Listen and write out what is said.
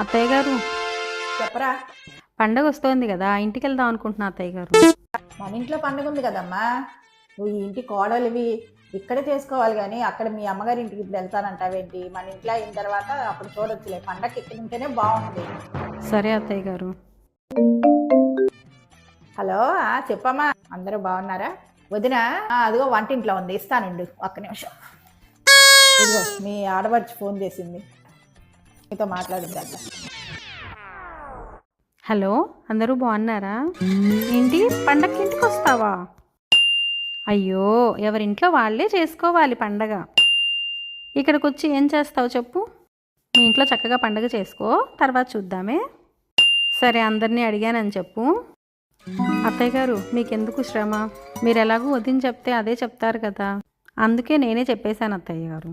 అత్తయ్య గారు? చెప్పరా? పండగ వస్తోంది కదా ఇంటికి వెళ్దాం అనుకుంటున్నా అత్తయ్య గారు. మన ఇంట్లో పండుగ ఉంది కదమ్మా. నువ్వు ఈ ఇంటి కోడలివి ఇక్కడే చేసుకోవాలి కానీ అక్కడ మీ అమ్మగారి ఇంటికి ఇప్పుడు వెళ్తానంటావేంటి? మన ఇంట్లో అయిన తర్వాత అప్పుడు చూడొచ్చులే పండగకి ఇక్కడ ఉంటేనే బాగుంటుంది సరే అత్తయ్య గారు. హలో చెప్పమ్మా. అందరూ బాగున్నారా? వదిన అదిగో వంటింట్లో ఉంది ఇస్తానండి ఒక్క నిమిషం. ఇదిగో మీ ఆడపడిచి ఫోన్ చేసింది. మీతో మాట్లాడిందంట హలో అందరూ బాగున్నారా? ఏంటి పండగకి ఇంటికి వస్తావా? అయ్యో ఎవరింట్లో వాళ్ళే చేసుకోవాలి పండగ. ఇక్కడికి వచ్చి ఏం చేస్తావు చెప్పు. మీ ఇంట్లో చక్కగా పండగ చేసుకో తర్వాత చూద్దామే. సరే అందరినీ అడిగానని చెప్పు. అత్తయ్య గారు మీకెందుకు శ్రమ? మీరు ఎలాగూ వదిన చెప్తే అదే చెప్తారు కదా. అందుకే నేనే చెప్పేశాను అత్తయ్య గారు.